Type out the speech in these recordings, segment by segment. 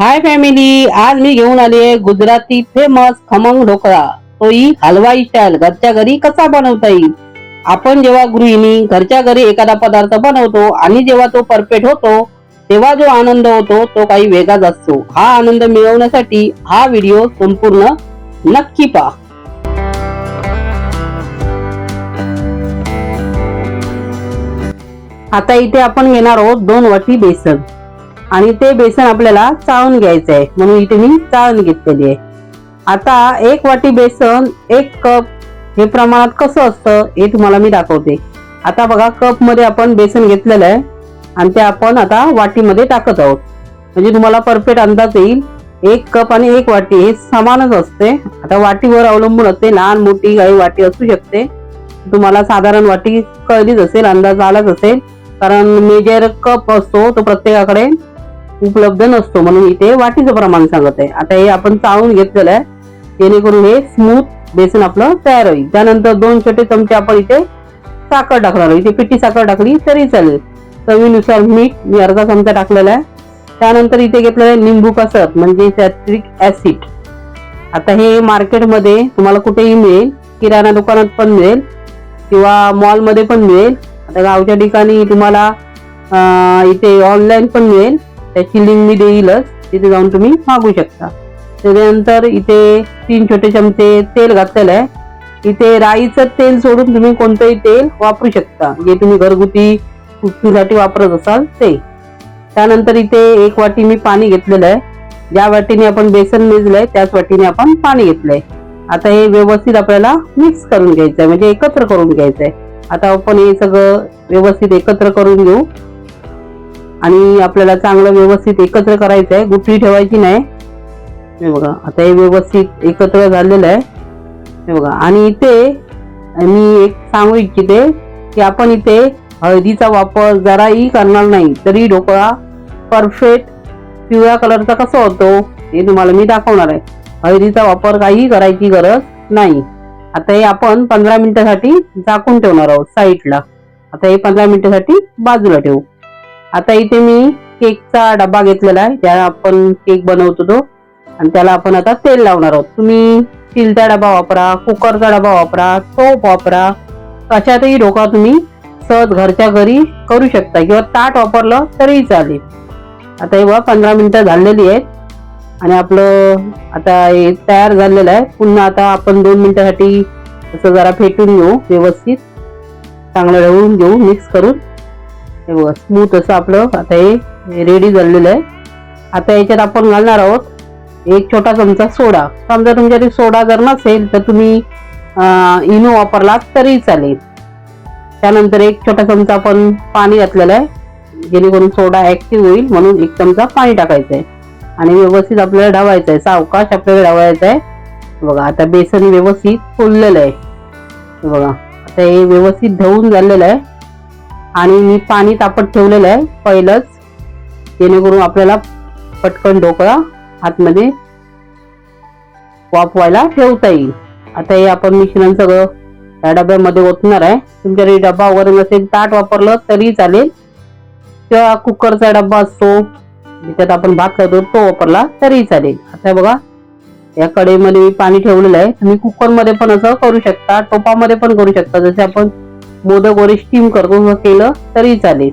Hi family आज मी घेऊन आली आहे गुजराती फेमस खमंग ढोकळा. तोही हलवाई स्टाईल घरच्या घरी कसा बनवता येईल? आपण जेव्हा गृहिणी घरच्या घरी एखादा पदार्थ बनवतो आणि जेव्हा तो परफेक्ट होतो तेव्हा जो आनंद होतो तो काही वेगळाच असतो. हा आनंद मिळवण्यासाठी हा व्हिडिओ संपूर्ण नक्की पहा. आता इथे आपण घेणार आहोत दोन वाटी बेसन. आणि ते बेसन आपल्याला चाळून घ्यायचं आहे म्हणून इथे मी चाळून घेतलेली आहे. आता एक वाटी बेसन एक कप हे प्रमाणात कसं असतं हे तुम्हाला मी दाखवते. आता बघा कपमध्ये आपण बेसन घेतलेलं आहे आणि ते आपण आता वाटीमध्ये टाकत आहोत. म्हणजे तुम्हाला परफेक्ट अंदाज येईल. एक कप आणि एक वाटी हे समानच असते. आता वाटीवर अवलंबून असते लहान मोठी काही वाटी असू शकते. तुम्हाला साधारण वाटी कळलीच असेल अंदाज आलाच असेल. कारण मेजर कप असतो तो प्रत्येकाकडे उपलब्ध नसतो म्हणून इथे वाटीचं प्रमाण सांगत आहे. आता हे आपण चाळून घेतलेलं आहे. जेणेकरून हे स्मूथ बेसन आपलं तयार होईल. त्यानंतर दोन छोटे चमचे आपण इथे साखर टाकणार आहोत. इथे पिठी साखर टाकली तरी चालेल. चवीनुसार मीठ मी अर्धा चमचा टाकलेला आहे. त्यानंतर इथे घेतलेलं आहे निंबू कसत म्हणजे सॅट्रिक ऍसिड आता हे मार्केटमध्ये तुम्हाला कुठेही मिळेल किराणा दुकानात पण मिळेल किंवा मॉलमध्ये पण मिळेल. आता गावच्या ठिकाणी तुम्हाला इथे ऑनलाईन पण मिळेल. त्याची लिंक मी देईलच. तिथे जाऊन तुम्ही मागू शकता. त्याच्यानंतर इथे तीन छोटे चमचे तेल घातलेलं आहे. इथे राईचं तेल सोडून तुम्ही कोणतंही तेल वापरू शकता. जे तुम्ही घरगुती कुकिंगसाठी वापरत असाल ते. त्यानंतर इथे एक वाटी मी पाणी घेतलेलं आहे. ज्या वाटीने आपण बेसन मिजलंय त्याच वाटीने आपण पाणी घेतलंय. आता हे व्यवस्थित आपल्याला मिक्स करून घ्यायचं आहे म्हणजे एकत्र करून घ्यायचं आहे आता आपण हे सगळं व्यवस्थित एकत्र करून घेऊ. आणि आपल्याला चांगलं व्यवस्थित एकत्र करायचं आहे गुठळी ठेवायची नाही. हे बघा आता हे व्यवस्थित एकत्र झालेलं आहे. हे बघा आणि इथे मी एक सांगू इच्छिते की आपण इथे हळदीचा वापर जराही करणार नाही तरी ढोकळा परफेक्ट पिवळ्या कलरचा कसा होतो हे तुम्हाला मी दाखवणार आहे. हळदीचा वापर काही करायची गरज नाही. आता हे आपण पंधरा मिनिटासाठी झाकून ठेवणार आहोत साईडला. आता हे पंधरा मिनिटासाठी बाजूला ठेवू. आता इथे मी केकचा डबा घेतलेला आहे. ज्याला आपण केक बनवतो तो. आणि त्याला आपण आता तेल लावणार आहोत. तुम्ही स्टीलचा डबा वापरा कुकरचा डबा वापरा टोप वापरा. कशातही ढोका तुम्ही सहज घरच्या घरी करू शकता. किंवा ताट वापरलं तरीही चालेल. आता हे बघा पंधरा मिनटं झालेली आहेत. आणि आपलं आता हे तयार झालेलं आहे. पुन्हा आता आपण दोन मिनटासाठी असं जरा फेटून घेऊ व्यवस्थित. चांगलं ढवळून घेऊ मिक्स करून. हे बघा स्मूथ असं आपलं. आता हे रेडी झालेलं आहे. आता याच्यात आपण घालणार आहोत एक छोटा चमचा सोडा. समजा तुमच्याकडे सोडा जर नसेल तर तुम्ही इनो वापरला तरी चालेल. त्यानंतर एक छोटा चमचा आपण पाणी घातलेलं आहे. जेणेकरून सोडा ऍक्टिव्ह होईल म्हणून एक चमचा पाणी टाकायचं आहे. आणि व्यवस्थित आपल्याला ढवायचं आहे. सावकाश आपल्याला ढवायचं आहे. बघा आता बेसन व्यवस्थित फुललेलं आहे. बघा आता हे व्यवस्थित ढवून झालेलं आहे. आणि मी पाणी तापत ठेवलेलं आहे पहिलंच. जेणेकरून आपल्याला पटकन ढोकळा आतमध्ये वाफवायला ठेवता येईल. आता हे आपण मिश्रण सगळं या डब्यामध्ये ओतणार आहे. तुमच्याकडे डब्बा वगैरे नसेल ताट वापरलं तरी चालेल. किंवा कुकरचा डब्बा असतो त्यात आपण भात करतो तो वापरला तरी चालेल. आता बघा या कढईमध्ये मी पाणी ठेवलेलं आहे. तुम्ही कुकरमध्ये पण असं करू शकता टोपामध्ये पण करू शकता. जसे आपण मोदक वगैरे स्टीम करतो केलं तरी चालेल.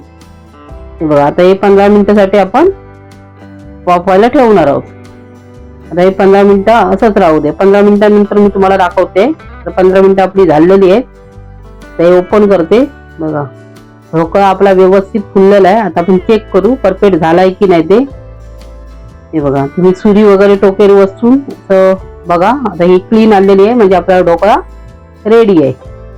बघा आता हे पंधरा मिनिटासाठी आपण वाफवायला ठेवणार आहोत. आता हे पंधरा मिनिटं असंच राहू दे. पंधरा मिनिटानंतर मी तुम्हाला दाखवते. तर पंधरा मिनिटं आपली झालेली आहेत. तर हे ओपन करते. बघा ढोकळा आपला व्यवस्थित फुललेला आहे. आता आपण चेक करू परफेक्ट झालाय की नाही ते. हे बघा तुम्ही सुरी वगैरे टोकेर वस्तून तर बघा. आता ही क्लीन आलेली आहे म्हणजे आपला ढोकळा रेडी आहे.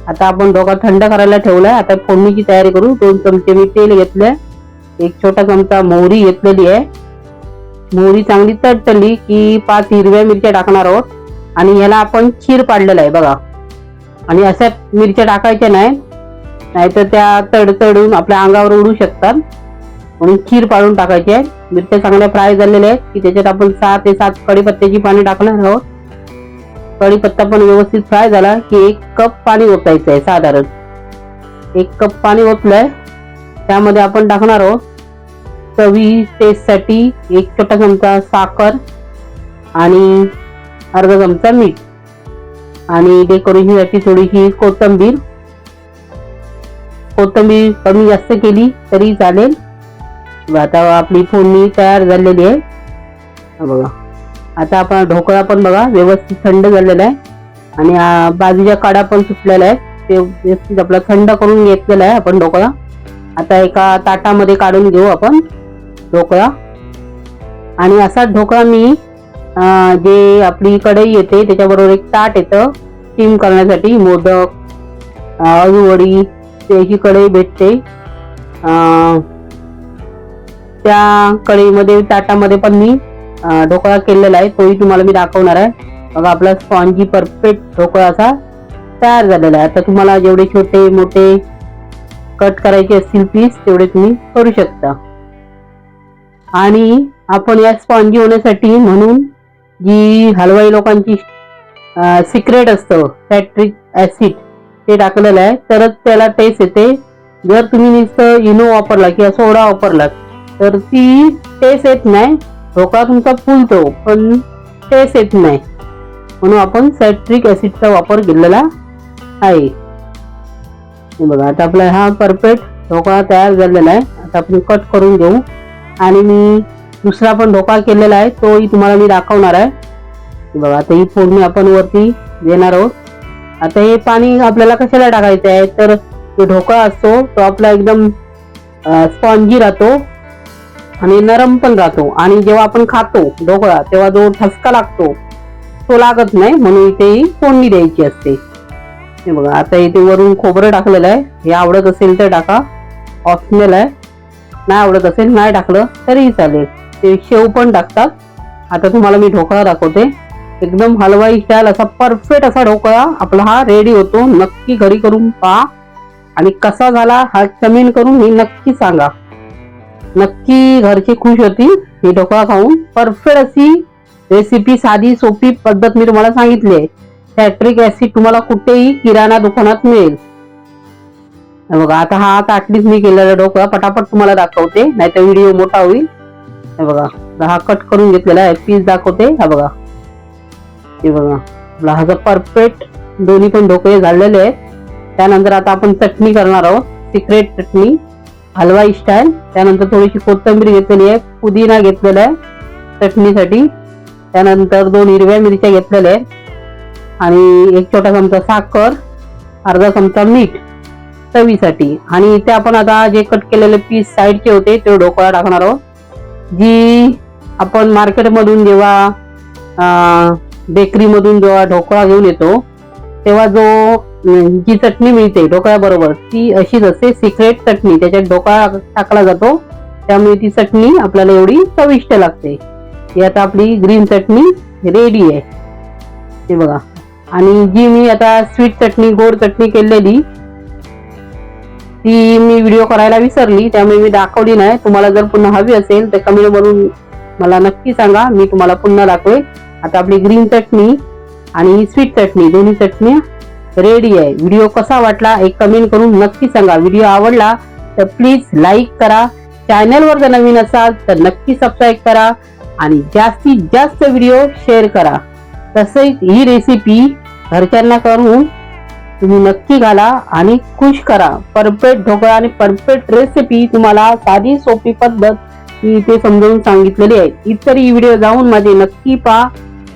आता आपण डोका थंड करायला ठेवलाय. आता फोडणीची तयारी करू. दोन चमचे मी तेल घेतलंय. एक छोटा चमचा मोहरी घेतलेली आहे. मोहरी चांगली तटली की पाच हिरव्या मिरच्या टाकणार आहोत. आणि याला आपण खीर पाडलेला आहे बघा. आणि अशा मिरच्या टाकायच्या नाही. नाहीतर त्या तडतडून आपल्या अंगावर उडू शकतात. म्हणून खीर पाडून टाकायची आहे. मिरच्या चांगल्या फ्राय झालेल्या आहेत. की त्याच्यात आपण सहा ते सात कडीपत्त्याची पाणी टाकणार आहोत. कढीपत्ता पण व्यवस्थित फ्राय झाला की एक कप पाणी ओतायचं आहे साधारण. एक कप पाणी ओतलंय. त्यामध्ये आपण टाकणार आहोत चवी टेस्टसाठी एक छोटा चमचा साखर आणि अर्धा चमचा मीठ. आणि डेकोरेशनसाठी थोडीशी कोथिंबीर. कोथिंबीर कमी जास्त केली तरी चालेल. आता आपली फोडणी तयार झालेली आहे. बघा. आता आपण ढोकळा पण बघा व्यवस्थित थंड झालेला आहे. आणि बाजूच्या काड्या पण सुटलेल्या आहेत. ते व्यवस्थित आपला थंड करून घेतलेला आहे आपण ढोकळा. आता एका ताटामध्ये काढून घेऊ आपण ढोकळा. आणि असा ढोकळा मी जे आपली कढई येते त्याच्याबरोबर एक ताट येतं स्टीम करण्यासाठी. मोदक अळूवडी त्याची कढई भेटते. त्या कढईमध्ये ताटामध्ये पण मी ढोकळा केलेला आहे तोही तुम्हाला मी दाखवणार आहे. बघा आपला स्पॉन्जी परफेक्ट ढोकळा असा तयार झालेला आहे. आता तुम्हाला जेवढे छोटे मोठे कट करायचे असतील पीस तेवढे तुम्ही करू शकता. आणि आपण या स्पॉन्जी होण्यासाठी म्हणून जी हलवाई लोकांची सिक्रेट असतं फॅक्ट्रिक ऍसिड ते टाकलेलं आहे. तरच त्याला टेस्ट येते. जर तुम्ही नुसतं इनो वापरला किंवा सोडा वापरला तर ती टेस्ट येत नाही. ढोकळा तुमचा फुलतो पण टेस्ट येत नाही. म्हणून आपण सॅट्रिक ऍसिडचा वापर केलेला आहे. हे बघा आता आपला हा परफेक्ट ढोकळा तयार झालेला आहे. आता आपण कट करून घेऊ. आणि मी दुसरा पण ढोकळा केलेला आहे तोही तुम्हाला मी दाखवणार आहे. बघा आता ही फोडणी आपण वरती देणार आहोत. आता हे पाणी आपल्याला कशाला टाकायचं आहे? तर जो ढोकळा असतो तो आपला एकदम स्पॉन्जी राहतो. आणि नरम पण राहतो. आणि जेव्हा आपण खातो ढोकळा तेव्हा जो ठसका लागतो तो लागत नाही म्हणून इथे ही फोडणी द्यायची असते. हे बघा आता इथे वरून खोबरं टाकलेलं आहे. हे आवडत असेल तर टाका. ऑप्शनल आहे. नाही आवडत असेल नाही टाकलं तरीही चालेल. ते शेव पण टाकतात. आता तुम्हाला मी ढोकळा दाखवते. एकदम हलवाई स्टाईल असा परफेक्ट असा ढोकळा आपला हा रेडी होतो. नक्की घरी करून पहा. आणि कसा झाला हा कमेंट करून मी नक्की सांगा. नक्की घरचे खुश होतील ही ढोकळा खाऊन परफेक्ट अशी रेसिपी साधी सोपी पद्धत मी तुम्हाला सांगितली आहे. ऍसिड तुम्हाला कुठेही किराणा दुकानात मिळेल. बघा आता हा ताटलीच मी केलेला ढोकळा पटापट तुम्हाला दाखवते नाहीतर व्हिडिओ मोठा होईल. हे बघा हा कट करून घेतलेला आहे पीस दाखवते हा बघा. हे बघा आपला हा परफेक्ट दोन्ही पण ढोकळे झालेले आहेत. त्यानंतर आता आपण चटणी करणार आहोत सिक्रेट चटणी. हलवाई स्टाईल त्यानंतर थोडीशी कोथिंबीर घेतलेली आहे पुदिना घेतलेला आहे चटणीसाठी. त्यानंतर दोन हिरव्या मिरच्या घेतलेल्या आहेत. आणि एक छोटा चमचा साखर अर्धा चमचा मीठ चवीसाठी. आणि इथे आपण आता जे कट केलेले पीस साईडचे होते ते ढोकळा टाकणार आहोत. जी आपण मार्केटमधून जेव्हा बेकरीमधून जेव्हा ढोकळा घेऊन येतो तेव्हा जो जी चटणी मिळते ढोकळ्याबरोबर ती अशीच असते सिक्रेट चटणी त्याच्यात ढोकळा टाकला जातो त्यामुळे ती चटणी आपल्याला एवढी चविष्ट लागते. ही आता आपली ग्रीन चटणी रेडी आहे. हे बघा. आणि जी मी आता स्वीट चटणी गोड चटणी केलेली ती मी व्हिडिओ करायला विसरली त्यामुळे मी दाखवली नाही. तुम्हाला जर पुन्हा हवी असेल तर कमेंट वरून मला नक्की सांगा. मी तुम्हाला पुन्हा दाखवेल. आता आपली ग्रीन चटणी आणि ही स्वीट चटणी दोन्ही चटणी रेडी आहे. व्हिडिओ कसा वाटला एक कमेंट करून नक्की सांगा. व्हिडिओ आवडला तर प्लीज लाईक करा. चॅनलवर जर नवीन असाल तर नक्की सबस्क्राईब करा. आणि जास्तीत जास्त व्हिडिओ शेअर करा. तसेच ही रेसिपी घरच्यांना करून तुम्ही नक्की घाला आणि खुश करा. परफेक्ट ढोकळा आणि परफेक्ट रेसिपी तुम्हाला साधी सोपी पद्धत मी इथे समजावून सांगितलेली आहे. इतरही व्हिडिओ जाऊन माझे नक्की पहा.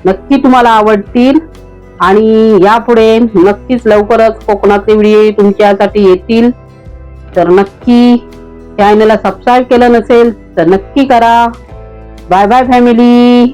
नक्की तुम्हाला आवडतील. आणि यापुढे नक्कीच लवकरच कोकणातले व्हिडिओ तुमच्यासाठी येतील. तर नक्की चॅनलला सबस्क्राईब केलं नसेल तर नक्की करा. Bye bye family